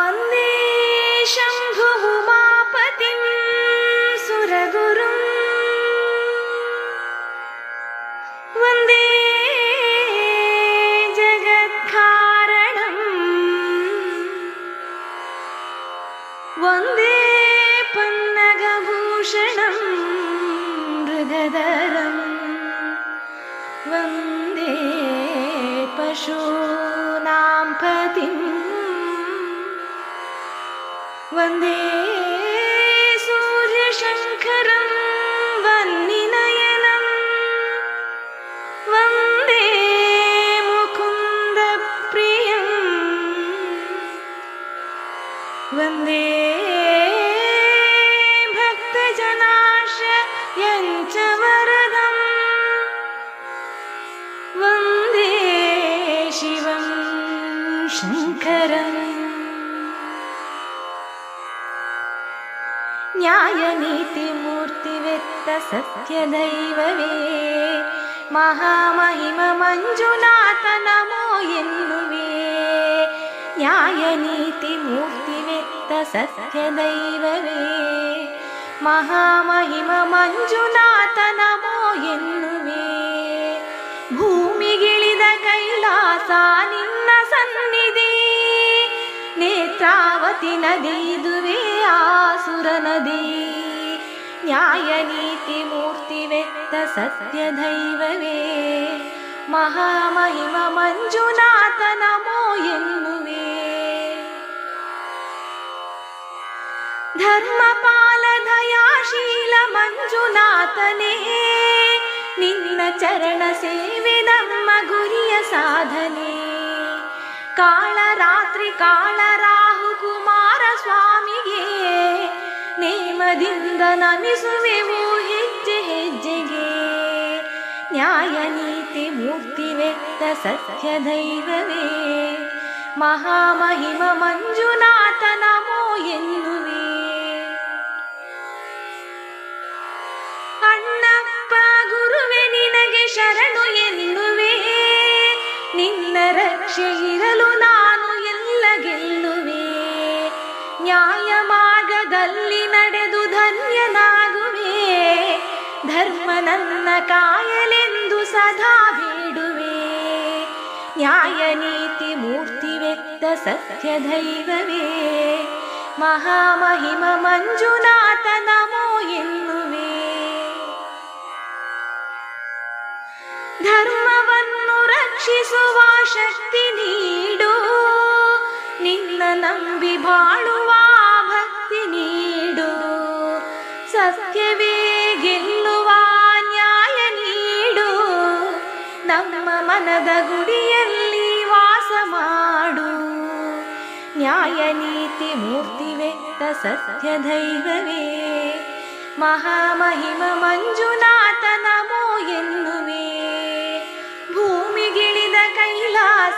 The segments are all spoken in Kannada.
വന്നേ ശംഭുമാപതിം സുരഗുരും. വന്ദേ ജഗത്കാരണം വന്ദേ പന്നഗഭൂഷണം മൃഗധരം. വന്ദേ പശൂ വന്ദേ സൂര്യശങ്കരം വന്നിനയനം വന്ദേ മുകുന്ദ പ്രിയം വന്ദേ ഭക്തജനാശയഞ്ച വരദം. വന്ദേ ശിവം ശങ്കരം ನ್ಯಾಯ ನೀತಿ ಮೂರ್ತಿವೆತ್ತ ಸತ್ಯ ದೈವವೇ. ಮಹಾಮಹಿಮ ಮಂಜುನಾಥ ನಮೋ ಎನ್ನುವೇ. ನ್ಯಾಯ ನೀತಿ ಮೂರ್ತಿವೆತ್ತ ಸತ್ಯ ದೈವವೇ. ಮಹಾಮಹಿಮ ಮಂಜುನಾಥ ನಮೋ ಎನ್ನುವೆ. ನೇತ್ರಾವತಿ ನದಿ ಇದುವೇ ಆಸುರ ನದಿ ನ್ಯಾಯ ನೀತಿ ಮೂರ್ತಿವೆತ್ತ ಸತ್ಯ ದೈವವೇ ಮಹಾಮಹಿಮ ಮಂಜುನಾಥ ನಮೋ ಎನ್ನುವೆ ಧರ್ಮಪಾಲ ದಯಾಶೀಲ ಮಂಜುನಾಥನೇ ನಿನ್ನ ಚರಣ ಸೇವೆ ನಮ್ಮ ಗುರಿಯ ಸಾಧನೆ ಕಾಳ ರಾತ್ರಿ ಕಾಳ ರಾಹು ಕುಮಾರ ಸ್ವಾಮಿಗೆ ನೇಮದಿಂದ ನಮಿಸುವೆವು ಹೆಜ್ಜೆ ಹೆಜ್ಜೆಗೆ ನ್ಯಾಯ ನೀತಿ ಮೂರ್ತಿವೆತ್ತ ಸತ್ಯ ದೈವವೇ ಮಹಾಮಹಿಮ ಮಂಜುನಾಥ ರಕ್ಷೆ ಇರಲು ನಾನು ಎಲ್ಲ ಗೆಲ್ಲುವೆ. ನ್ಯಾಯ ಮಾರ್ಗದಲ್ಲಿ ನಡೆದು ಧನ್ಯನಾಗುವೆ. ಧರ್ಮ ನನ್ನ ಕಾಯಲೆಂದು ಸದಾ ಬೇಡುವೆ. ನ್ಯಾಯ ನೀತಿ ಮೂರ್ತಿವೆತ್ತ ಸತ್ಯ ದೈವವೇ. ಮಹಾಮಹಿಮ ಮಂಜುನಾಥ ನಮೋ ಎನ್ನುವೆ. ಧರ್ಮವನ್ನು ರಕ್ಷಿಸುವ ಶಕ್ತಿ ನೀಡು. ನಿನ್ನ ನಂಬಿ ಬಾಳುವ ಭಕ್ತಿ ನೀಡು. ಸತ್ಯವೇ ಗೆಲ್ಲುವ ನ್ಯಾಯ ನೀಡು. ನಮ್ಮ ಮನದ ಗುಡಿಯಲ್ಲಿ ವಾಸ ಮಾಡು. ನ್ಯಾಯ ನೀತಿ ಮೂರ್ತಿವೆತ್ತ ಸತ್ಯ ದೈವವೇ ಮಹಾಮಹಿಮ ಮಂಜುನಾಥ ನಮೋ ಎನ್ನುವೆ.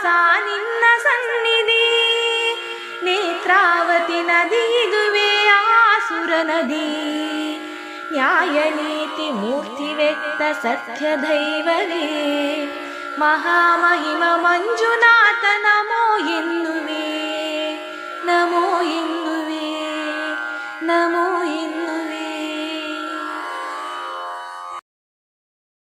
ಕೈಲಾಸ ನಿನ್ನ ಸನ್ನಿಧಿ ನೇತ್ರಾವತಿ ನದಿ ಇದುವೇ ಆಸುರ ನದಿ ನ್ಯಾಯ ನೀತಿ ಮೂರ್ತಿವೆತ್ತ ಸತ್ಯ ದೈವವೇ ಮಹಾಮಹಿಮ ಮಂಜುನಾಥ ನಮೋ ಎನ್ನುವೆ ನಮೋ ಎನ್ನುವೆ ನಮೋ ಎನ್ನುವೆ